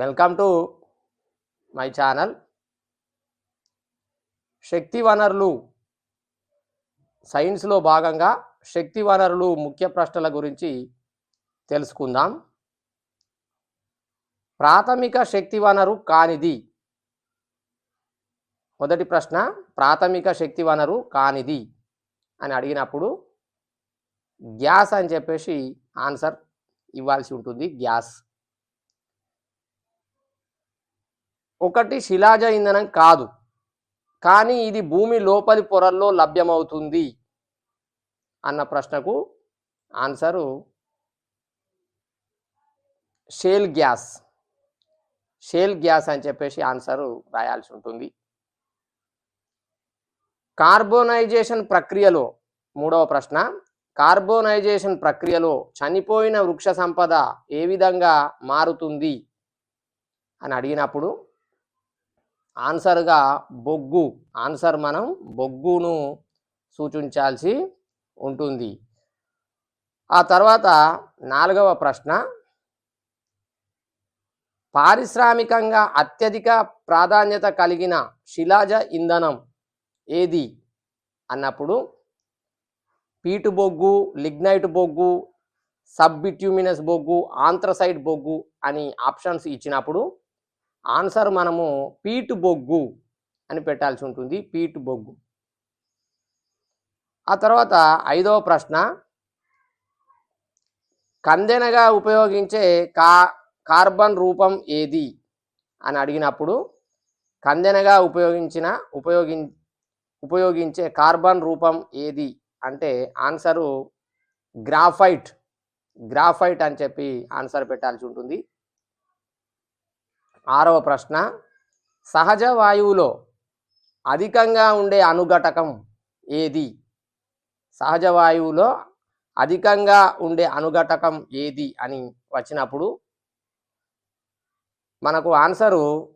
Welcome to my channel శక్తి వనరులు సైన్స్లో భాగంగా శక్తి వనరులు ముఖ్య ప్రశ్నల గురించి తెలుసుకుందాం. ప్రాథమిక శక్తి వనరు కానిది. మొదటి ప్రశ్న ప్రాథమిక శక్తి వనరు కానిది అని అడిగినప్పుడు గ్యాస్ అని చెప్పేసి ఆన్సర్ ఇవ్వాల్సి ఉంటుంది. గ్యాస్. ఒకటి శిలాజ ఇంధనం కాదు. కానీ ఇది భూమి లోపలి పొరల్లో లభ్యమవుతుంది అన్న ప్రశ్నకు answer shale gas. Shale gas అని చెప్పేసి ఆన్సరు రాయాల్సి ఉంటుంది. కార్బోనైజేషన్ ప్రక్రియలో మూడవ ప్రశ్న కార్బోనైజేషన్ ప్రక్రియలో చనిపోయిన వృక్ష సంపద ఏ విధంగా మారుతుంది అని అడిగినప్పుడు ఆన్సర్గా బొగ్గు ఆన్సర్ మనం బొగ్గును సూచించాల్సి ఉంటుంది. ఆ తర్వాత నాలుగవ ప్రశ్న. పారిశ్రామికంగా అత్యధిక ప్రాధాన్యత కలిగిన శిలాజ ఇంధనం ఏది? అన్నప్పుడు పీటు బొగ్గు లిగ్నైట్ బొగ్గు సబ్బిట్యూమినస్ బొగ్గు ఆంథ్రసైడ్ బొగ్గు అని ఆప్షన్స్ ఇచ్చినప్పుడు ఆన్సర్ మనము పీటు బొగ్గు అని పెట్టాల్సి ఉంటుంది పీటు బొగ్గు ఆ తర్వాత ఐదవ ప్రశ్న కందెనగా ఉపయోగించే కా కార్బన్ రూపం ఏది? అని అడిగినప్పుడు కందెనగా ఉపయోగించిన ఉపయోగి ఉపయోగించే కార్బన్ రూపం ఏది? అంటే ఆన్సరు గ్రాఫైట్ గ్రాఫైట్ అని చెప్పి ఆన్సర్ పెట్టాల్సి ఉంటుంది. ఆరవ ప్రశ్న సహజ వాయువులో అధికంగా ఉండే అనుఘటకం ఏది? సహజ వాయువులో అధికంగా ఉండే అనుఘటకం ఏది అని వచ్చినప్పుడు మనకు ఆన్సరు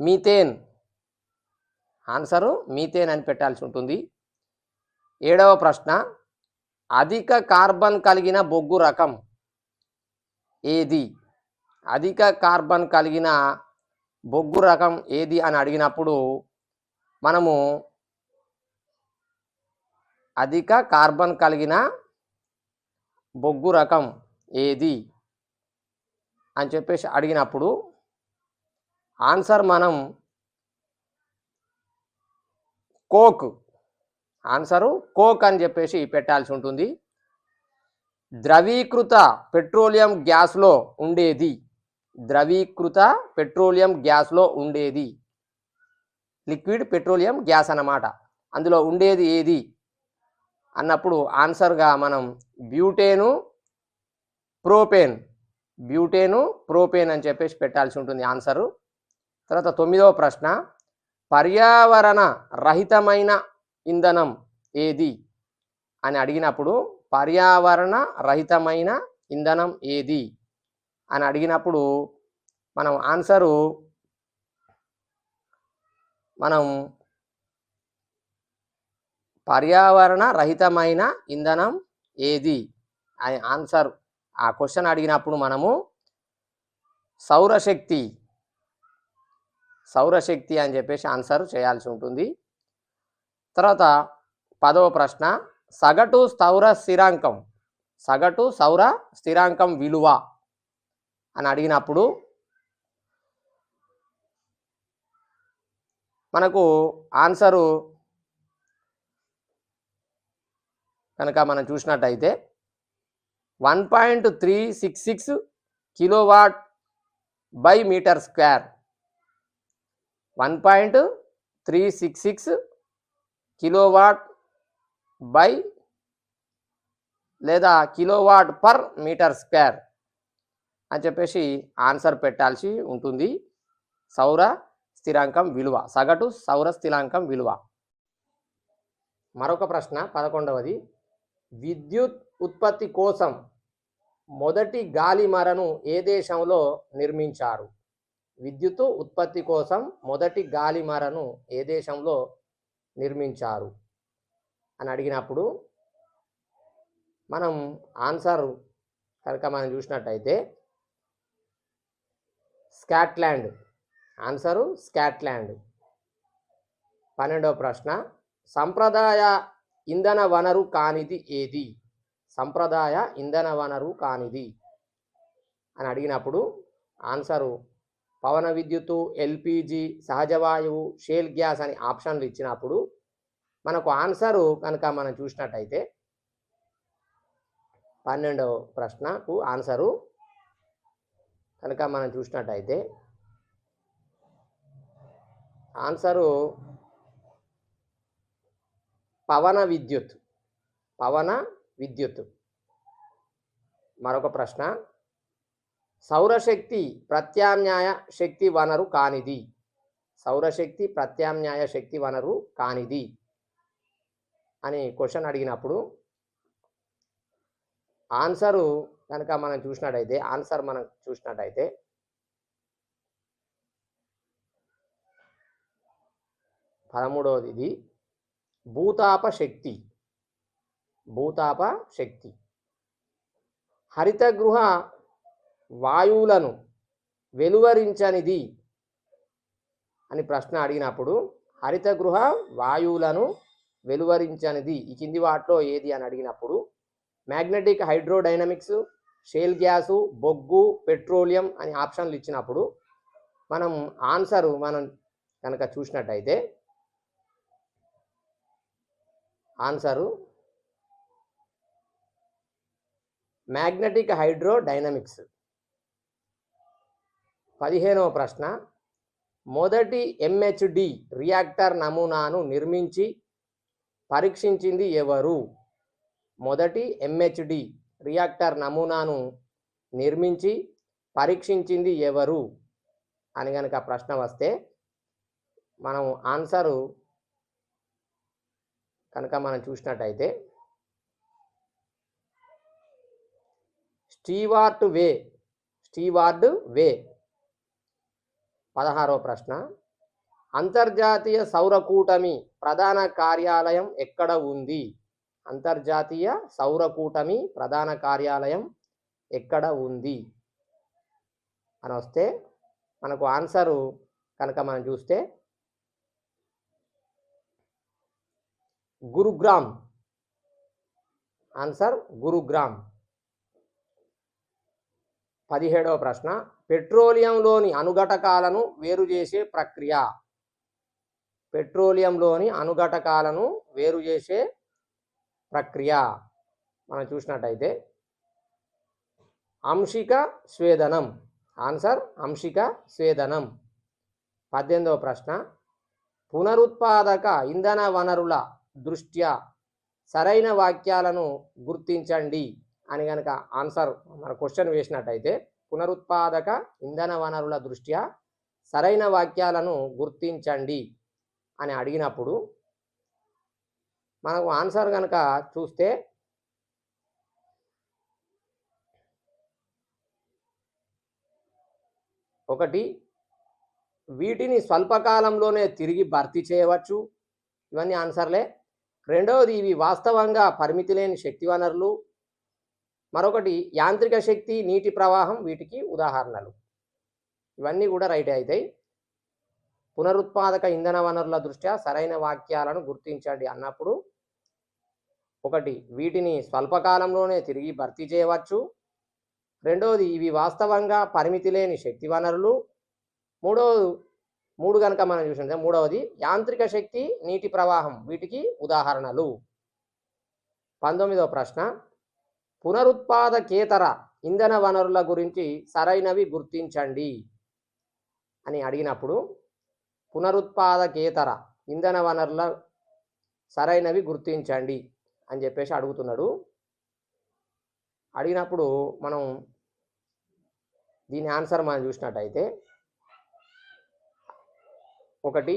మీథేన్. ఆన్సరు మీథేన్ అని పెట్టాల్సి ఉంటుంది. ఏడవ ప్రశ్న అధిక కార్బన్ కలిగిన బొగ్గు రకం ఏది? అధిక కార్బన్ కలిగిన బొగ్గు రకం ఏది అని అడిగినప్పుడు మనము అధిక కార్బన్ కలిగిన బొగ్గు రకం ఏది అని చెప్పేసి అడిగినప్పుడు ఆన్సర్ మనం కోక్ ఆన్సరు కోక్ అని చెప్పేసి పెట్టాల్సి ఉంటుంది. ద్రవీకృత పెట్రోలియం గ్యాస్లో ఉండేది ద్రవీకృత పెట్రోలియం గ్యాస్లో ఉండేది. లిక్విడ్ పెట్రోలియం గ్యాస్ అన్నమాట. అందులో ఉండేది ఏది? అన్నప్పుడు ఆన్సర్గా మనం బ్యూటేను ప్రోపేన్. బ్యూటేను ప్రోపేన్ అని చెప్పేసి పెట్టాల్సి ఉంటుంది ఆన్సరు. తర్వాత తొమ్మిదవ ప్రశ్న పర్యావరణ రహితమైన ఇంధనం ఏది? అని అడిగినప్పుడు పర్యావరణ రహితమైన ఇంధనం ఏది? అని అడిగినప్పుడు మనం ఆన్సరు మనం పర్యావరణ రహితమైన ఇంధనం ఏది అని ఆన్సర్. ఆ క్వశ్చన్ అడిగినప్పుడు మనము సౌరశక్తి సౌరశక్తి అని చెప్పేసి ఆన్సర్ చేయాల్సి ఉంటుంది. తర్వాత పదవ ప్రశ్న సగటు సౌర స్థిరాంకం సగటు సౌర స్థిరాంకం విలువ అని అడిగినప్పుడు మనకు ఆన్సరు కనుక మనం చూసినట్టయితే one point three six six kilowatt by metre square. One point three six six kilowatt by లేదా కిలోవాట్ పర్ మీటర్ స్క్వేర్. అని చెప్పేసి ఆన్సర్ పెట్టాల్సి ఉంటుంది. సౌర స్థిరాంకం విలువ సగటు సౌర స్థిరాంకం విలువ. మరొక ప్రశ్న పదకొండవది. విద్యుత్ ఉత్పత్తి కోసం మొదటి గాలి మరను ఏ దేశంలో నిర్మించారు? విద్యుత్ ఉత్పత్తి కోసం మొదటి గాలి మరను ఏ దేశంలో నిర్మించారు? అని అడిగినప్పుడు మనం ఆన్సర్ కనుక మనం చూసినట్టయితే స్కాట్లాండ్. Answer Scotland. పన్నెండవ ప్రశ్న. సంప్రదాయ ఇంధన వనరు కానిది ఏది? సంప్రదాయ ఇంధన వనరు కానిది. అని అడిగినప్పుడు ఆన్సరు పవన విద్యుత్తు ఎల్పిజి సహజవాయువు షేల్ గ్యాస్ అని ఆప్షన్లు ఇచ్చినప్పుడు మనకు ఆన్సరు కనుక మనం చూసినట్టయితే పన్నెండవ ప్రశ్నకు ఆన్సరు కనుక మనం చూసినట్టయితే ఆన్సరు పవన విద్యుత్ పవన విద్యుత్. మరొక ప్రశ్న సౌరశక్తి ప్రత్యామ్నాయ శక్తి వనరు కానిది. సౌరశక్తి ప్రత్యామ్నాయ శక్తి వనరు కానిది అని క్వశ్చన్ అడిగినప్పుడు ఆన్సరు కనుక మనం చూసినట్టయితే ఆన్సర్ మనం చూసినట్టయితే పదమూడవది ఇది భూతాప శక్తి. భూతాప శక్తి. హరితగృహ వాయువులను వెలువరించనిది అని ప్రశ్న అడిగినప్పుడు హరితగృహ వాయువులను వెలువరించనిది. ఈ కింది వాటిలో ఏది అని అడిగినప్పుడు మ్యాగ్నెటిక్ హైడ్రోడైనమిక్స్ షేల్ గ్యాసు బొగ్గు పెట్రోలియం అని ఆప్షన్లు ఇచ్చినప్పుడు మనం ఆన్సరు మనం కనుక చూసినట్టయితే ఆన్సరు మ్యాగ్నెటిక్ హైడ్రోడైనమిక్స్. పదిహేనవ ప్రశ్న. మొదటి ఎంహెచ్డి రియాక్టర్ నమూనాను నిర్మించి పరీక్షించింది ఎవరు? మొదటి ఎంహెచ్డి రియాక్టర్ నమూనాను నిర్మించి పరీక్షించింది ఎవరు? అని కనుక ప్రశ్న వస్తే మనం ఆన్సరు కనుక మనం చూసినట్టయితే స్టీవార్డ్ వే స్టీవార్డ్ వే. పదహారవ ప్రశ్న. అంతర్జాతీయ సౌర కూటమి ప్రధాన కార్యాలయం ఎక్కడ ఉంది? అంతర్జాతీయ సౌర కూటమి ప్రధాన కార్యాలయం ఎక్కడ ఉంది? అని వస్తే మనకు ఆన్సరు కనుక మనం చూస్తే గురుగ్రామ్. ఆన్సర్ గురుగ్రామ్. పదిహేడవ ప్రశ్న. పెట్రోలియంలోని అనుఘటకాలను వేరు చేసే ప్రక్రియ. పెట్రోలియంలోని అనుఘటకాలను వేరు చేసే ప్రక్రియ మనం చూసినట్టయితే అంశిక స్వేదనం. ఆన్సర్ అంశిక స్వేదనం. పద్దెనిమిదవ ప్రశ్న. పునరుత్పాదక ఇంధన వనరుల దృష్ట్యా సరైన వాక్యాలను గుర్తించండి అని కనుక ఆన్సర్ మన క్వశ్చన్ వేసినట్టయితే పునరుత్పాదక ఇంధన వనరుల దృష్ట్యా సరైన వాక్యాలను గుర్తించండి అని అడిగినప్పుడు మనకు ఆన్సర్ కనుక చూస్తే ఒకటి వీటిని స్వల్పకాలంలోనే తిరిగి భర్తీ చేయవచ్చు. ఇవన్నీ ఆన్సర్లే. రెండవది ఇవి వాస్తవంగా పరిమితి లేని శక్తి వనరులు. మరొకటి యాంత్రిక శక్తి నీటి ప్రవాహం వీటికి ఉదాహరణలు. ఇవన్నీ కూడా రైట్ అవుతాయి పునరుత్పాదక ఇంధన వనరుల దృష్ట్యా సరైన వాక్యాలను గుర్తించండి అన్నప్పుడు ఒకటి వీటిని స్వల్పకాలంలోనే తిరిగి భర్తీ చేయవచ్చు. రెండవది ఇవి వాస్తవంగా పరిమితి లేని శక్తి వనరులు. మూడవది మూడు కనుక మనం చూసినట్టే మూడవది యాంత్రిక శక్తి నీటి ప్రవాహం వీటికి ఉదాహరణలు. పంతొమ్మిదవ ప్రశ్న పునరుత్పాదకేతర ఇంధన వనరుల గురించి సరైనవి గుర్తించండి అని అడిగినప్పుడు పునరుత్పాదకేతర ఇంధన వనరుల సరైనవి గుర్తించండి. అని చెప్పేసి అడుగుతున్నాడు. అడిగినప్పుడు మనం దీని ఆన్సర్ మనం చూసినట్టయితే ఒకటి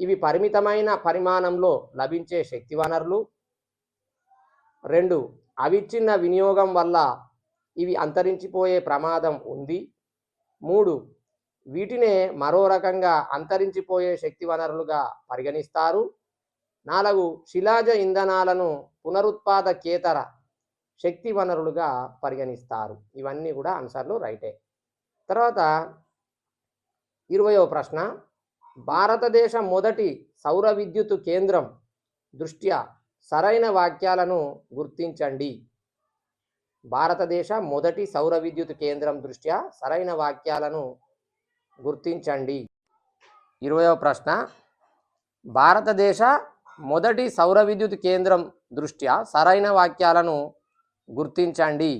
ఇవి పరిమితమైన పరిమాణంలో లభించే శక్తి వనరులు రెండు అవిచ్ఛిన్న వినియోగం వల్ల ఇవి అంతరించిపోయే ప్రమాదం ఉంది. మూడు వీటినే మరో రకంగా అంతరించిపోయే శక్తి వనరులుగా పరిగణిస్తారు. నాలుగు శిలాజ ఇంధనాలను పునరుత్పాదకేతర శక్తి వనరులుగా పరిగణిస్తారు. ఇవన్నీ కూడా ఆన్సర్లు రైటే. తర్వాత ఇరవయో ప్రశ్న భారతదేశ మొదటి సౌర విద్యుత్ కేంద్రం దృష్ట్యా సరైన వాక్యాలను గుర్తించండి. భారతదేశ మొదటి సౌర విద్యుత్ కేంద్రం దృష్ట్యా సరైన వాక్యాలను గుర్తించండి. ఇరవయో ప్రశ్న భారతదేశ మొదటి సౌర విద్యుత్ కేంద్రం దృష్ట్యా సరైన వాక్యాలను గుర్తించండి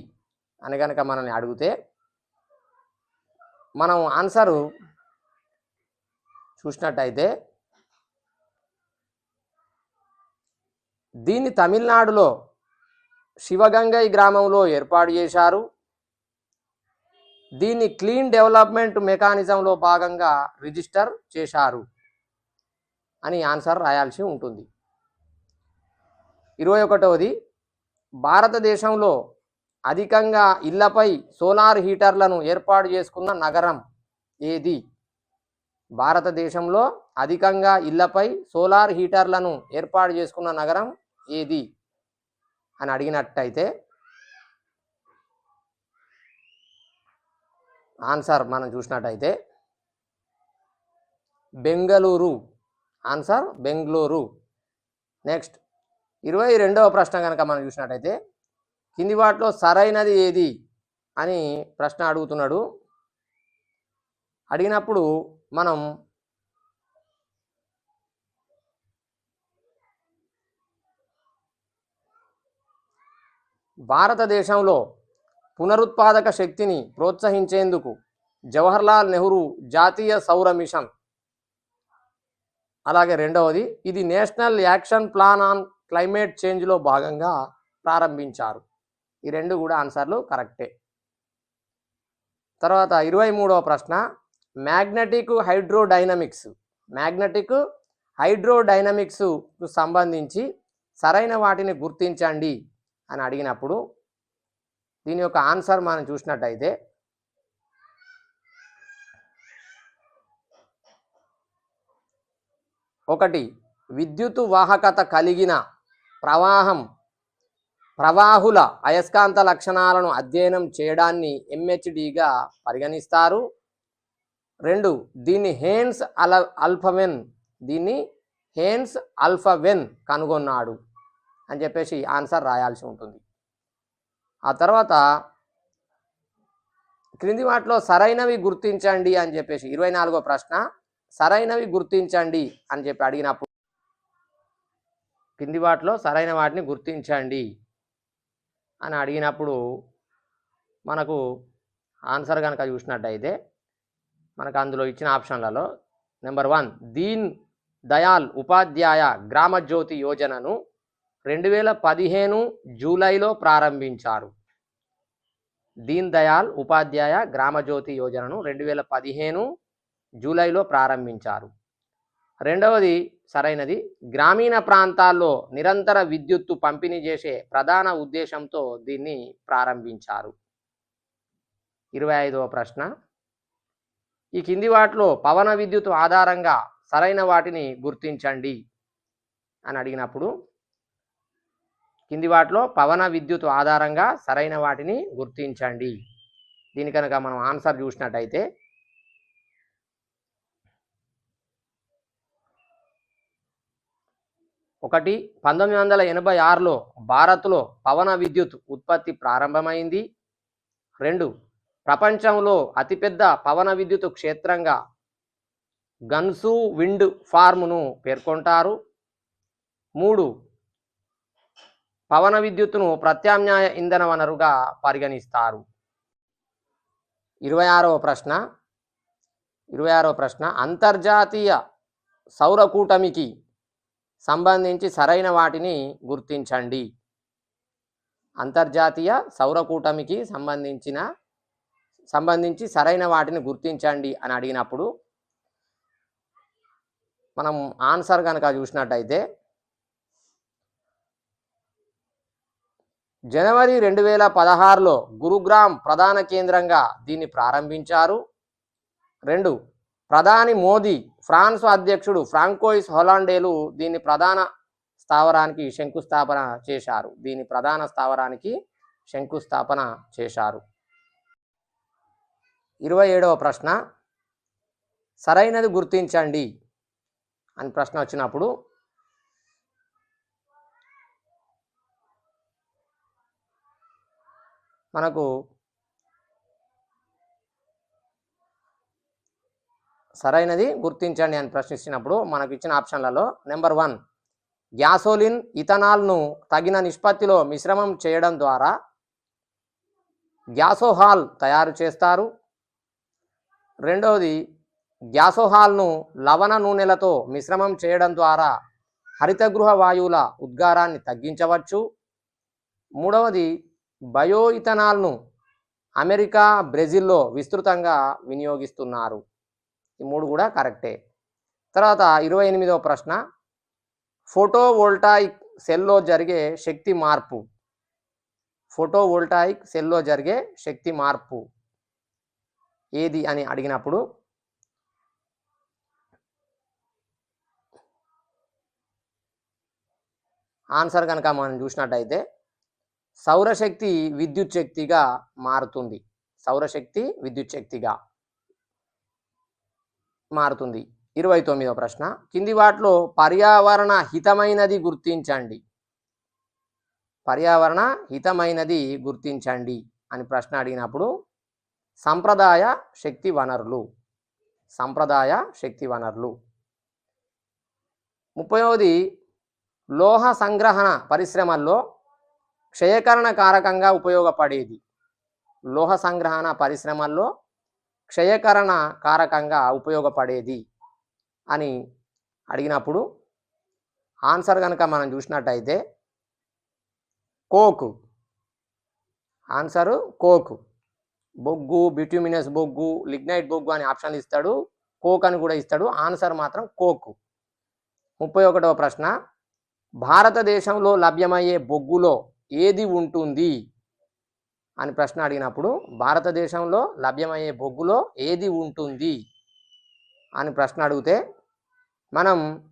అని కనుక మనల్ని అడిగితే మనం ఆన్సరు చూసినట్టయితే దీన్ని తమిళనాడులో శివగంగై గ్రామంలో ఏర్పాటు చేశారు. దీన్ని క్లీన్ డెవలప్మెంట్ మెకానిజంలో భాగంగా రిజిస్టర్ చేశారు. అని ఆన్సర్ రాయాల్సి ఉంటుంది. ఇరవై ఒకటవది భారతదేశంలో అధికంగా ఇళ్ళపై సోలార్ హీటర్లను ఏర్పాటు చేసుకున్న నగరం ఏది? భారతదేశంలో అధికంగా ఇళ్ళపై సోలార్ హీటర్లను ఏర్పాటు చేసుకున్న నగరం ఏది? అని అడిగినట్టయితే ఆన్సర్ మనం చూసినట్టయితే బెంగళూరు. ఆన్సర్ బెంగళూరు. నెక్స్ట్ ఇరవై రెండవ ప్రశ్న కనుక మనం చూసినట్టయితే కింది వాటిలో సరైనది ఏది అని ప్రశ్న అడుగుతున్నాడు. అడిగినప్పుడు మనం భారతదేశంలో పునరుత్పాదక శక్తిని ప్రోత్సహించేందుకు జవహర్లాల్ నెహ్రూ జాతీయ సౌర మిషన్ అలాగే రెండవది ఇది national action plan on climate చేంజ్లో భాగంగా ప్రారంభించారు. ఈ రెండు కూడా ఆన్సర్లు కరెక్టే. తర్వాత ఇరవై మూడవ ప్రశ్న మ్యాగ్నెటిక్ హైడ్రోడైనమిక్స్ మ్యాగ్నెటిక్ హైడ్రోడైనమిక్స్కు సంబంధించి సరైన వాటిని గుర్తించండి అని అడిగినప్పుడు దీని యొక్క ఆన్సర్ మనం చూసినట్టయితే ఒకటి విద్యుత్ వాహకత కలిగిన ప్రవాహం ప్రవాహుల అయస్కాంత లక్షణాలను అధ్యయనం చేయడాన్ని ఎంహెచ్డిగా పరిగణిస్తారు. రెండు దీన్ని హేన్స్ అల అల్ఫవెన్ దీన్ని హేన్స్ అల్ఫవెన్ కనుగొన్నాడు అని చెప్పేసి ఆన్సర్ రాయాల్సి ఉంటుంది. ఆ తర్వాత క్రింది వాటిలో సరైనవి గుర్తించండి అని చెప్పేసి ఇరవై నాలుగో ప్రశ్న సరైనవి గుర్తించండి అని చెప్పి అడిగినప్పుడు కింది వాటిలో సరైన వాటిని గుర్తించండి అని అడిగినప్పుడు మనకు ఆన్సర్ కనుక చూసినట్టయితే మనకు అందులో ఇచ్చిన ఆప్షన్లలో నెంబర్ వన్ దీన్ దయాల్ ఉపాధ్యాయ గ్రామజ్యోతి యోజనను రెండు వేల పదిహేను జూలైలో ప్రారంభించారు. దీన్ దయాల్ ఉపాధ్యాయ గ్రామజ్యోతి యోజనను రెండు వేల పదిహేను జూలైలో ప్రారంభించారు. రెండవది సరైనది. గ్రామీణ ప్రాంతాల్లో నిరంతర విద్యుత్తు పంపిణీ చేసే ప్రధాన ఉద్దేశంతో దీన్ని ప్రారంభించారు. ఇరవై ఐదవ ప్రశ్న. ఈ కింది వాటిలో పవన విద్యుత్ ఆధారంగా సరైన వాటిని గుర్తించండి అని అడిగినప్పుడు కింది వాటిలో పవన విద్యుత్ ఆధారంగా సరైన వాటిని గుర్తించండి. దీని కనుక మనం ఆన్సర్ చూసినట్టయితే ఒకటి పంతొమ్మిది వందల ఎనభై ఆరులో భారత్లో పవన విద్యుత్ ఉత్పత్తి ప్రారంభమైంది. రెండు ప్రపంచంలో అతిపెద్ద పవన విద్యుత్ క్షేత్రంగా గన్సు విండ్ ఫార్మ్ను పేర్కొంటారు. మూడు పవన విద్యుత్తును ప్రత్యామ్నాయ ఇంధన వనరుగా పరిగణిస్తారు. ఇరవై ఆరవ ప్రశ్న ఇరవై ఆరవ ప్రశ్న అంతర్జాతీయ సౌర కూటమికి సంబంధించి సరైన వాటిని గుర్తించండి. అంతర్జాతీయ సౌర కూటమికి సంబంధించిన సంబంధించి సరైన వాటిని గుర్తించండి అని అడిగినప్పుడు మనం ఆన్సర్ కనుక చూసినట్టయితే జనవరి రెండు వేల పదహారులో గురుగ్రామ్ ప్రధాన కేంద్రంగా దీన్ని ప్రారంభించారు. రెండు ప్రధాని మోదీ ఫ్రాన్స్ అధ్యక్షుడు ఫ్రాంకోయిస్ హొలాండేలు దీని ప్రధాన స్థావరానికి శంకుస్థాపన చేశారు. దీని ప్రధాన స్థావరానికి శంకుస్థాపన చేశారు. ఇరవై ఏడవ ప్రశ్న సరైనది గుర్తించండి అని ప్రశ్న వచ్చినప్పుడు మనకు సరైనది గుర్తించండి అని ప్రశ్నించినప్పుడు మనకు ఇచ్చిన ఆప్షన్లలో నెంబర్ వన్ గ్యాసోలిన్ ఇథనాల్ను తగిన నిష్పత్తిలో మిశ్రమం చేయడం ద్వారా గ్యాసోహాల్ తయారు చేస్తారు. రెండవది గ్యాసోహాల్ను లవణ నూనెలతో మిశ్రమం చేయడం ద్వారా హరితగృహ వాయువుల ఉద్గారాన్ని తగ్గించవచ్చు. మూడవది బయో ఇథనాల్ను అమెరికా బ్రెజిల్లో విస్తృతంగా వినియోగిస్తున్నారు. ఈ మూడు కూడా కరెక్టే. తర్వాత ఇరవై ఎనిమిదవ ప్రశ్న. ఫోటోవోల్టాయిక్ సెల్లో జరిగే శక్తి మార్పు. ఫోటోవోల్టాయిక్ సెల్లో జరిగే శక్తి మార్పు. ఏది అని అడిగినప్పుడు ఆన్సర్ కనుక మనం చూసినట్టయితే సౌరశక్తి విద్యుత్ శక్తిగా మారుతుంది. సౌరశక్తి విద్యుత్ శక్తిగా. మారుతుంది. ఇరవై తొమ్మిదవ ప్రశ్న. కింది వాటిలో పర్యావరణ హితమైనది గుర్తించండి. పర్యావరణ హితమైనది గుర్తించండి అని ప్రశ్న అడిగినప్పుడు సంప్రదాయ శక్తి వనరులు. సంప్రదాయ శక్తి వనరులు. ముప్పైవది లోహ సంగ్రహణ పరిశ్రమల్లో క్షయకరణ కారకంగా ఉపయోగపడేది. లోహ సంగ్రహణ పరిశ్రమల్లో క్షయకరణ కారకంగా ఉపయోగపడేది అని అడిగినప్పుడు ఆన్సర్ కనుక మనం చూసినట్టయితే కోక్. Answer coke. బొగ్గు బిట్యూమినస్ బొగ్గు లిగ్నైట్ బొగ్గు అని ఆప్షన్లు ఇస్తాడు. కోక్ అని కూడా ఇస్తాడు. ఆన్సర్ మాత్రం కోక్. ముప్పై ఒకటవ ప్రశ్న. భారతదేశంలో లభ్యమయ్యే బొగ్గులో ఏది ఉంటుంది? అని ప్రశ్న అడిగినప్పుడు భారతదేశంలో లభ్యమయ్యే బొగ్గులో ఏది ఉంటుంది? అని ప్రశ్న అడిగితే మనం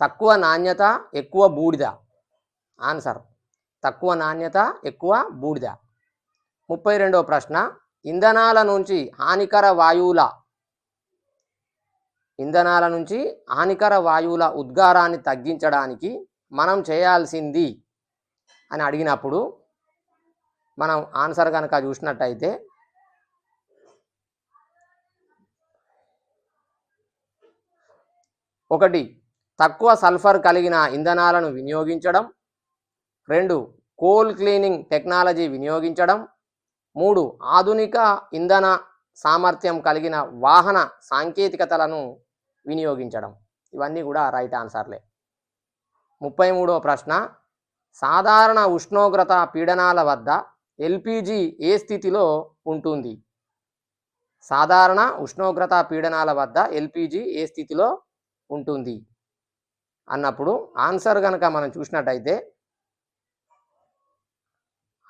తక్కువ నాణ్యత ఎక్కువ బూడిద. ఆన్సర్ తక్కువ నాణ్యత ఎక్కువ బూడిద. ముప్పై రెండవ ప్రశ్న ఇంధనాల నుంచి హానికర వాయువుల ఇంధనాల నుంచి హానికర వాయువుల ఉద్గారాన్ని తగ్గించడానికి మనం చేయాల్సింది? అని అడిగినప్పుడు మనం ఆన్సర్ కనుక చూసినట్టయితే ఒకటి తక్కువ సల్ఫర్ కలిగిన ఇంధనాలను వినియోగించడం. రెండు కోల్ క్లీనింగ్ టెక్నాలజీ వినియోగించడం. మూడు ఆధునిక ఇంధన సామర్థ్యం కలిగిన వాహన సాంకేతికతలను వినియోగించడం. ఇవన్నీ కూడా రైట్ ఆన్సర్లే. ముప్పై మూడవ ప్రశ్న సాధారణ ఉష్ణోగ్రత పీడనాల వద్ద ఎల్పిజి ఏ స్థితిలో ఉంటుంది? సాధారణ ఉష్ణోగ్రత పీడనాల వద్ద ఎల్పిజి ఏ స్థితిలో ఉంటుంది? అన్నప్పుడు ఆన్సర్ కనుక మనం చూసినట్టయితే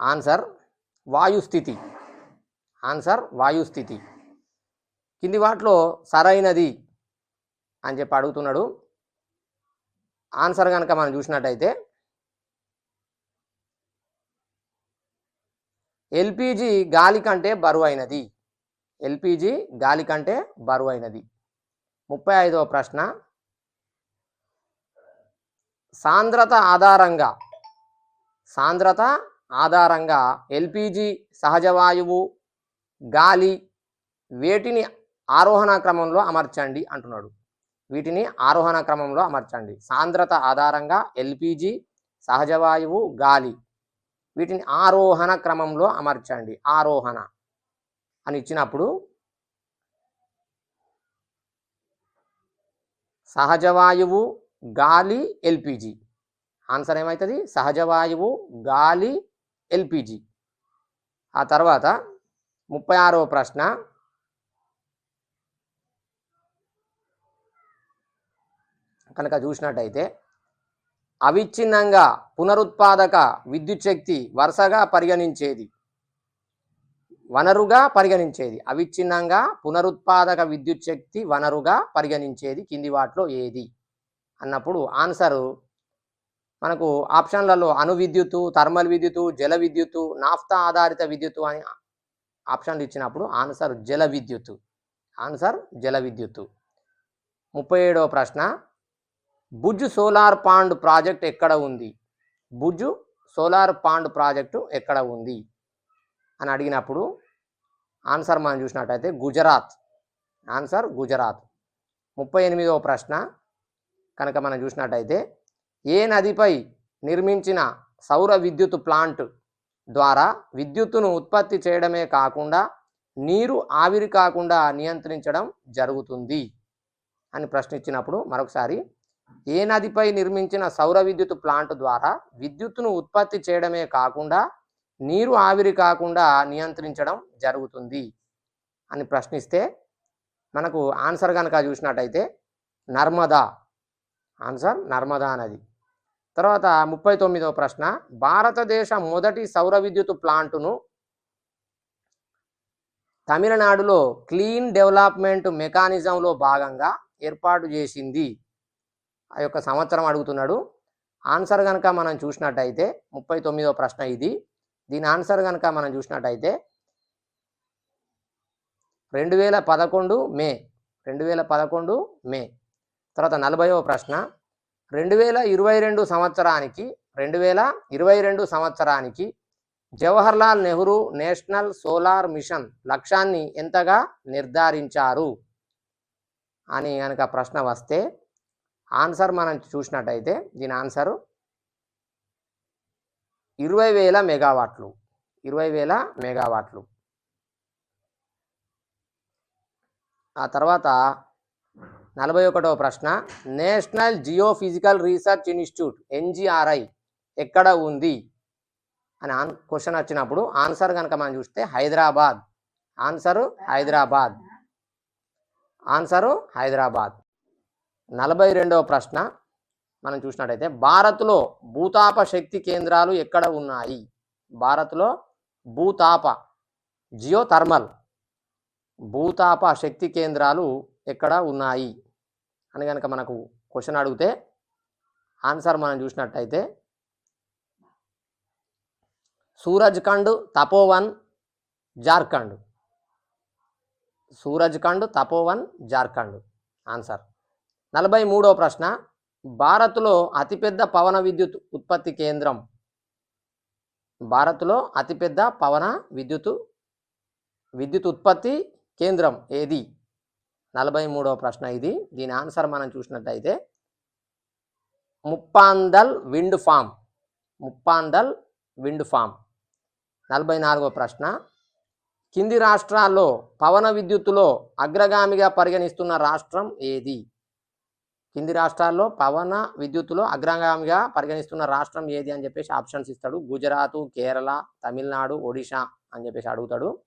ఆన్సర్ వాయుస్థితి ఆన్సర్ వాయుస్థితి కింది వాటిలో సరైనది అని చెప్పి అడుగుతున్నాడు. ఆన్సర్ కనుక మనం చూసినట్టయితే ఎల్పిజి గాలి కంటే బరువైనది. ఎల్పిజి గాలి కంటే బరువైనది. ముప్పై ఐదవ ప్రశ్న. సాంద్రత ఆధారంగా సాంద్రత ఆధారంగా ఎల్పిజి సహజ వాయువు గాలి వేటిని ఆరోహణ క్రమంలో అమర్చండి అంటున్నాడు. వీటిని ఆరోహణ క్రమంలో అమర్చండి. సాంద్రత ఆధారంగా ఎల్పిజి సహజవాయువు గాలి వీటిని ఆరోహణ క్రమంలో అమర్చండి. ఆరోహణ అని ఇచ్చినప్పుడు సహజ వాయువు గాలి ఎల్పిజి. ఆన్సర్ ఏమవుతుంది సహజ వాయువు గాలి ఎల్పిజి. ఆ తర్వాత ముప్పై ఆరవ ప్రశ్న. కనుక చూసినట్టయితే అవిచ్ఛిన్నంగా పునరుత్పాదక విద్యుత్ శక్తి వరుసగా పరిగణించేది. వనరుగా పరిగణించేది. అవిచ్ఛిన్నంగా పునరుత్పాదక విద్యుత్ శక్తి వనరుగా పరిగణించేది కింది వాటిలో ఏది? అన్నప్పుడు ఆన్సరు మనకు ఆప్షన్లలో అణు విద్యుత్తు థర్మల్ విద్యుత్తు జల విద్యుత్తు నాఫ్తా ఆధారిత విద్యుత్తు అని ఆప్షన్లు ఇచ్చినప్పుడు ఆన్సర్ జల విద్యుత్తు. ఆన్సర్ జల విద్యుత్తు. ముప్పై ఏడవ ప్రశ్న. భుజ్ సోలార్ పాండ్ ప్రాజెక్ట్ ఎక్కడ ఉంది? భుజ్ సోలార్ పాండ్ ప్రాజెక్టు ఎక్కడ ఉంది? అని అడిగినప్పుడు ఆన్సర్ మనం చూసినట్టయితే గుజరాత్. ఆన్సర్ గుజరాత్. ముప్పై ఎనిమిదవ ప్రశ్న. కనుక మనం చూసినట్టయితే ఏ నదిపై నిర్మించిన సౌర విద్యుత్ ప్లాంట్ ద్వారా విద్యుత్తును ఉత్పత్తి చేయడమే కాకుండా నీరు ఆవిరి కాకుండా నియంత్రించడం జరుగుతుంది? అని ప్రశ్నించినప్పుడు మరొకసారి ఏ నదిపై నిర్మించిన సౌర విద్యుత్ ప్లాంట్ ద్వారా విద్యుత్తును ఉత్పత్తి చేయడమే కాకుండా నీరు ఆవిరి కాకుండా నియంత్రించడం జరుగుతుంది అని ప్రశ్నిస్తే మనకు ఆన్సర్ కనుక చూసినట్టయితే నర్మదా. ఆన్సర్ నర్మదా నది. తర్వాత ముప్పై తొమ్మిదవ ప్రశ్న భారతదేశ మొదటి సౌర విద్యుత్ ప్లాంటును తమిళనాడులో క్లీన్ డెవలప్మెంట్ మెకానిజంలో భాగంగా ఏర్పాటు చేసింది. ఆ యొక్క సంవత్సరం అడుగుతున్నాడు. ఆన్సర్ కనుక మనం చూసినట్టయితే ముప్పై తొమ్మిదవ ప్రశ్న ఇది. దీని ఆన్సర్ కనుక మనం చూసినట్టయితే రెండు వేల పదకొండు మే రెండు వేల పదకొండు మే. తర్వాత నలభైవ ప్రశ్న. రెండు వేల ఇరవై రెండు సంవత్సరానికి రెండు వేల ఇరవై రెండు సంవత్సరానికి Jawaharlal Nehru national solar mission లక్ష్యాన్ని ఎంతగా నిర్ధారించారు? అని కనుక ప్రశ్న వస్తే ఆన్సర్ మనం చూసినట్టయితే దీని ఆన్సరు ఇరవై వేల మెగావాట్లు ఇరవై వేల మెగావాట్లు. ఆ తర్వాత నలభై ఒకటవ ప్రశ్న national geophysical research institute NGRI ఎక్కడ ఉంది? అని ఆన్ క్వశ్చన్ వచ్చినప్పుడు ఆన్సర్ కనుక మనం చూస్తే హైదరాబాద్. ఆన్సరు హైదరాబాద్. ఆన్సరు హైదరాబాద్. నలభై రెండవ ప్రశ్న మనం చూసినట్టయితే భారత్లో భూతాప శక్తి కేంద్రాలు ఎక్కడ ఉన్నాయి? భారత్లో భూతాప జియో థర్మల్ భూతాప శక్తి కేంద్రాలు ఎక్కడ ఉన్నాయి? అని కనుక మనకు క్వశ్చన్ అడిగితే ఆన్సర్ మనం చూసినట్టయితే సూరజ్ఖండ్ తపోవన్ జార్ఖండ్. సూరజ్ఖండ్ తపోవన్ జార్ఖండ్. ఆన్సర్. నలభై మూడవ ప్రశ్న. భారత్లో అతిపెద్ద పవన విద్యుత్ ఉత్పత్తి కేంద్రం. భారత్లో అతిపెద్ద పవన విద్యుత్ విద్యుత్ ఉత్పత్తి కేంద్రం ఏది? నలభై మూడవ ప్రశ్న ఇది. దీని ఆన్సర్ మనం చూసినట్టయితే Muppandal wind farm. Muppandal wind farm. నలభై నాలుగవ ప్రశ్న. కింది రాష్ట్రాల్లో పవన విద్యుత్తులో అగ్రగామిగా పరిగణిస్తున్న రాష్ట్రం ఏది? కింది రాష్ట్రాల్లో పవన విద్యుత్తులో అగ్రగామిగా పరిగణిస్తున్న రాష్ట్రం ఏది అని చెప్పేసి ఆప్షన్స్ ఇస్తాడు. గుజరాత్ కేరళ తమిళనాడు ఒడిషా అని చెప్పేసి అడుగుతాడు.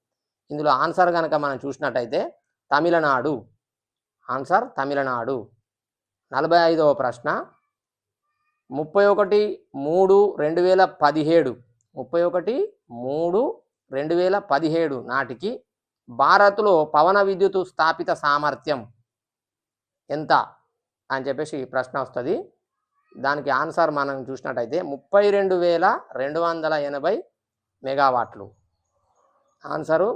ఇందులో ఆన్సర్ కనుక మనం చూసినట్టయితే తమిళనాడు. ఆన్సర్ తమిళనాడు. నలభై ఐదవ ప్రశ్న. ముప్పై ఒకటి మూడు రెండు వేల పదిహేడు. ముప్పై ఒకటి మూడు రెండు వేల పదిహేడు నాటికి భారత్లో పవన విద్యుత్ స్థాపిత సామర్థ్యం ఎంత? అని చెప్పేసి ప్రశ్న వస్తుంది. దానికి ఆన్సర్ మనం చూసినట్టయితే ముప్పై రెండు వేల రెండు వందల ఎనభై మెగావాట్లు. ఆన్సరు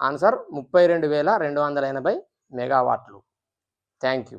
ఆన్సర్ ముప్పై రెండు వేల రెండు వందల ఎనభై మెగావాట్లు. Thank you